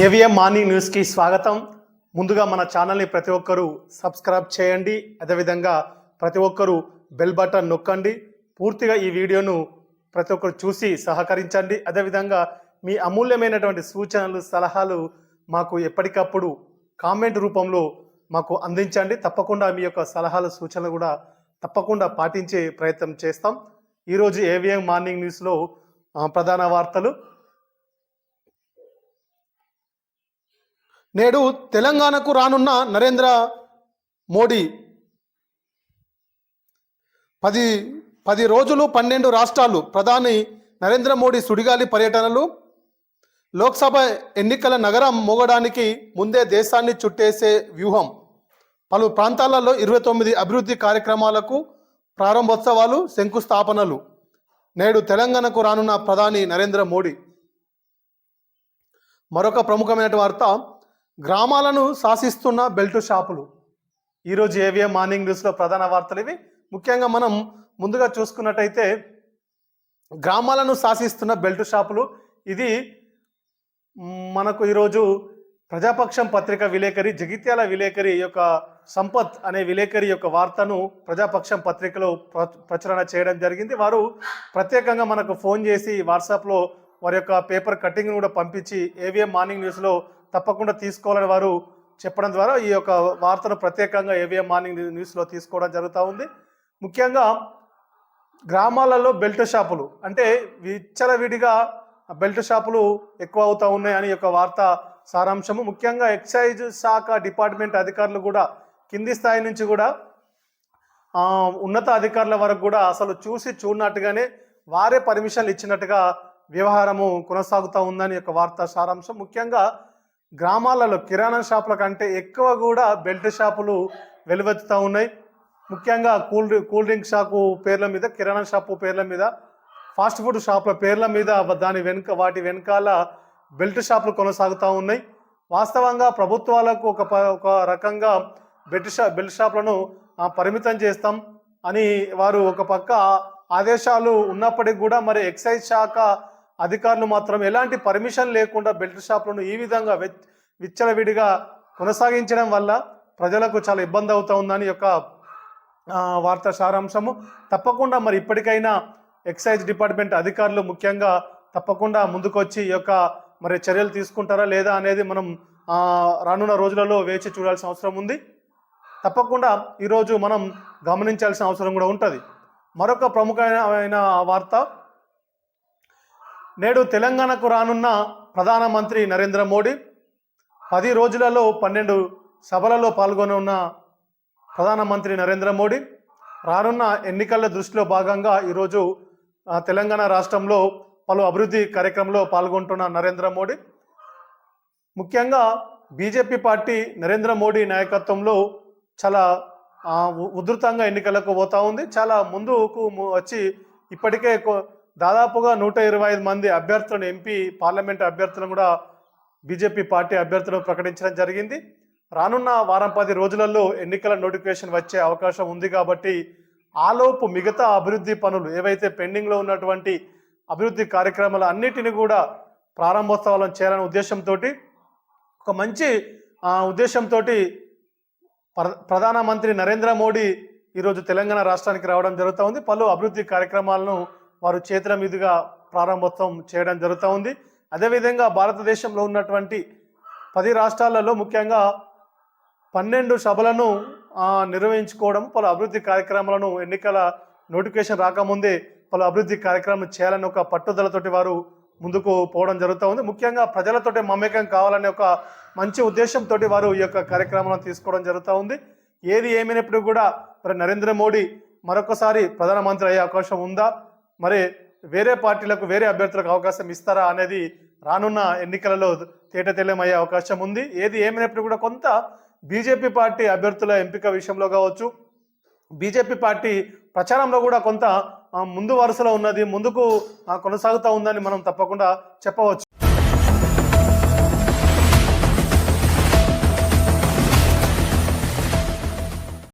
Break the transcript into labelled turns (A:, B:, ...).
A: AVM morning న్యూస్కి స్వాగతం. ముందుగా మన ఛానల్ని ప్రతి ఒక్కరూ సబ్స్క్రైబ్ చేయండి. అదేవిధంగా ప్రతి ఒక్కరూ బెల్ బటన్ నొక్కండి. పూర్తిగా ఈ వీడియోను ప్రతి ఒక్కరు చూసి సహకరించండి. అదేవిధంగా మీ అమూల్యమైనటువంటి సూచనలు సలహాలు మాకు ఎప్పటికప్పుడు కామెంట్ రూపంలో మాకు అందించండి. తప్పకుండా మీ యొక్క సలహాలు సూచనలు కూడా తప్పకుండా పాటించే ప్రయత్నం చేస్తాం. ఈరోజు ఏవిఎం మార్నింగ్ న్యూస్లో ప్రధాన వార్తలు. నేడు తెలంగాణకు రానున్న నరేంద్ర మోడీ పది పది రోజులు పన్నెండు రాష్ట్రాలు ప్రధాని నరేంద్ర మోడీ సుడిగాలి పర్యటనలు లోక్సభ ఎన్నికల నగరం మోగడానికి ముందే దేశాన్ని చుట్టేసే వ్యూహం. పలు ప్రాంతాలలో ఇరవై తొమ్మిది అభివృద్ధి కార్యక్రమాలకు ప్రారంభోత్సవాలు శంకుస్థాపనలు. నేడు తెలంగాణకు రానున్న ప్రధాని నరేంద్ర మోడీ. మరొక ప్రముఖమైన వార్త గ్రామాలను శాసిస్తున్న బెల్ట్ షాపులు. ఈరోజు ఏవిఎం మార్నింగ్ న్యూస్లో ప్రధాన వార్తలు ఇవి. ముఖ్యంగా మనం ముందుగా చూసుకున్నట్టయితే గ్రామాలను శాసిస్తున్న బెల్ట్ షాపులు. ఇది మనకు ఈరోజు ప్రజాపక్షం పత్రిక విలేకరి జగిత్యాల విలేకరి యొక్క సంపత్ అనే విలేకరి యొక్క వార్తను ప్రజాపక్షం పత్రికలో ప్ర ప్రచురణ చేయడం జరిగింది. వారు ప్రత్యేకంగా మనకు ఫోన్ చేసి వాట్సాప్లో వారి యొక్క పేపర్ కటింగ్ కూడా పంపించి ఏవిఎం మార్నింగ్ న్యూస్లో తప్పకుండా తీసుకోవాలని వారు చెప్పడం ద్వారా ఈ యొక్క వార్తను ప్రత్యేకంగా ఏవిఎం మార్నింగ్ న్యూస్లో తీసుకోవడం జరుగుతూ ఉంది. ముఖ్యంగా గ్రామాలలో బెల్ట్ షాపులు అంటే విచ్చలవిడిగా బెల్ట్ షాపులు ఎక్కువ అవుతూ ఉన్నాయని ఒక యొక్క వార్త సారాంశము. ముఖ్యంగా ఎక్సైజ్ శాఖ డిపార్ట్మెంట్ అధికారులు కూడా కింది స్థాయి నుంచి కూడా ఉన్నత అధికారుల వరకు కూడా అసలు చూసి చూడనట్టుగానే వారే పర్మిషన్లు ఇచ్చినట్టుగా వ్యవహారము కొనసాగుతూ ఉందని యొక్క వార్త సారాంశం. ముఖ్యంగా గ్రామాలలో కిరాణా షాపుల కంటే ఎక్కువ కూడా బెల్ట్ షాపులు వెలువెత్తుతూ ఉన్నాయి. ముఖ్యంగా cool drink cool drink shop పేర్ల మీద కిరాణా షాపు పేర్ల మీద ఫాస్ట్ ఫుడ్ షాపుల పేర్ల మీద దాని వెనుక వాటి వెనకాల బెల్ట్ షాపులు కొనసాగుతూ ఉన్నాయి. వాస్తవంగా ప్రభుత్వాలకు ఒక ప- ఒక రకంగా బెల్ట్ షా బెల్ట్ షాపులను పరిమితం చేస్తాం అని వారు ఒక పక్క ఆదేశాలు ఉన్నప్పటికీ కూడా మరి ఎక్సైజ్ శాఖ అధికారులు మాత్రం ఎలాంటి పర్మిషన్ లేకుండా బెల్ట్ షాపులను ఈ విధంగా విచ్చలవిడిగా కొనసాగించడం వల్ల ప్రజలకు చాలా ఇబ్బంది అవుతా ఉందని యొక్క వార్త సారాంశము. తప్పకుండా మరి ఇప్పటికైనా ఎక్సైజ్ డిపార్ట్మెంట్ అధికారులు ముఖ్యంగా తప్పకుండా ముందుకొచ్చి ఈ యొక్క మరి చర్యలు తీసుకుంటారా లేదా అనేది మనం రానున్న రోజులలో వేచి చూడాల్సిన అవసరం ఉంది. తప్పకుండా ఈరోజు మనం గమనించాల్సిన అవసరం కూడా ఉంటుంది. మరొక ప్రముఖమైన వార్త నేడు తెలంగాణకు రానున్న ప్రధానమంత్రి నరేంద్ర మోడీ పది రోజులలో పన్నెండు సభలలో పాల్గొనున్న ప్రధానమంత్రి నరేంద్ర మోడీ రానున్న ఎన్నికల దృష్టిలో భాగంగా ఈరోజు తెలంగాణ రాష్ట్రంలో పలు అభివృద్ధి కార్యక్రమంలో పాల్గొంటున్న నరేంద్ర మోడీ. ముఖ్యంగా బీజేపీ పార్టీ నరేంద్ర మోడీ నాయకత్వంలో చాలా ఉధృతంగా ఎన్నికలకు పోతా ఉంది. చాలా ముందుకు వచ్చి ఇప్పటికే దాదాపుగా నూట ఇరవై ఐదు మంది అభ్యర్థులను ఎంపీ పార్లమెంట్ అభ్యర్థులను కూడా బీజేపీ పార్టీ అభ్యర్థులను ప్రకటించడం జరిగింది. రానున్న వారం పది రోజులలో ఎన్నికల నోటిఫికేషన్ వచ్చే అవకాశం ఉంది కాబట్టి ఆలోపు మిగతా అభివృద్ధి పనులు ఏవైతే పెండింగ్లో ఉన్నటువంటి అభివృద్ధి కార్యక్రమాలు అన్నిటిని కూడా ప్రారంభోత్సవాలను చేయాలనే ఉద్దేశంతో ఒక మంచి ఉద్దేశంతో ప్ర- ప్రధానమంత్రి నరేంద్ర మోడీ ఈరోజు తెలంగాణ రాష్ట్రానికి రావడం జరుగుతూ ఉంది. పలు అభివృద్ధి కార్యక్రమాలను వారు చేతుల మీదుగా ప్రారంభోత్సవం చేయడం జరుగుతూ ఉంది. అదేవిధంగా భారతదేశంలో ఉన్నటువంటి పది రాష్ట్రాలలో ముఖ్యంగా పన్నెండు సభలను నిర్వహించుకోవడం పలు అభివృద్ధి కార్యక్రమాలను ఎన్నికల నోటిఫికేషన్ రాకముందే పలు అభివృద్ధి కార్యక్రమం చేయాలని ఒక పట్టుదలతోటి వారు ముందుకు పోవడం జరుగుతూ ఉంది. ముఖ్యంగా ప్రజలతోటి మమేకం కావాలనే ఒక మంచి ఉద్దేశంతో వారు ఈ యొక్క కార్యక్రమాలను తీసుకోవడం జరుగుతూ ఉంది. ఏది ఏమైనప్పుడు కూడా మరి నరేంద్ర మోడీ మరొకసారి ప్రధానమంత్రి అయ్యే అవకాశం ఉందా? మరి వేరే పార్టీలకు వేరే అభ్యర్థులకు అవకాశం ఇస్తారా అనేది రానున్న ఎన్నికలలో తేటతెల్లమయ్యే అవకాశం ఉంది. ఏది ఏమైనప్పుడు కూడా కొంత బీజేపీ పార్టీ అభ్యర్థుల ఎంపిక విషయంలో కావచ్చు బీజేపీ పార్టీ ప్రచారంలో కూడా కొంత ముందు వరుసలో ఉన్నది ముందుకు కొనసాగుతూ ఉందని మనం తప్పకుండా చెప్పవచ్చు.